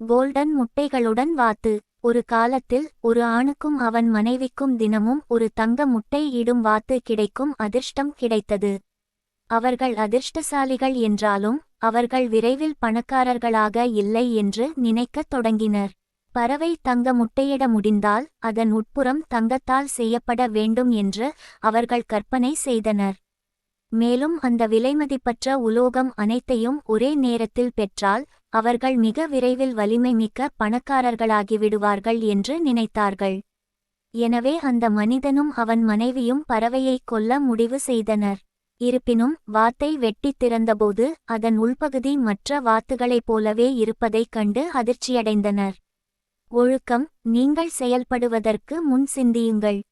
Golden முட்டைகளுடன் வாத்து. ஒரு காலத்தில் ஒரு ஆணுக்கும் அவன் மனைவிக்கும் தினமும் ஒரு தங்க முட்டை இடும் வாத்து கிடைக்கும் அதிர்ஷ்டம் கிடைத்தது. அவர்கள் அதிர்ஷ்டசாலிகள் என்றாலும் அவர்கள் விரைவில் பணக்காரர்களாக இல்லை என்று நினைக்கத் தொடங்கினர். பறவை தங்க முட்டையிட முடிந்தால் அதன் உட்புறம் தங்கத்தால் செய்யப்பட வேண்டும் என்று அவர்கள் கற்பனை செய்தனர். மேலும் அந்த விலைமதிப்பற்ற உலோகம் அனைத்தையும் ஒரே நேரத்தில் பெற்றால் அவர்கள் மிக விரைவில் வலிமை மிக்க பணக்காரர்களாகிவிடுவார்கள் என்று நினைத்தார்கள். எனவே அந்த மனிதனும் அவன் மனைவியும் பறவையைக் கொல்ல முடிவு செய்தனர். இருப்பினும் வாத்தை வெட்டித் திறந்தபோது அதன் உள்பகுதி மற்ற வாத்துகளைப் போலவே இருப்பதைக் கண்டு அதிர்ச்சியடைந்தனர். ஒழுக்கம் நீங்கள் செயல்படுவதற்கு முன் சிந்தியுங்கள்.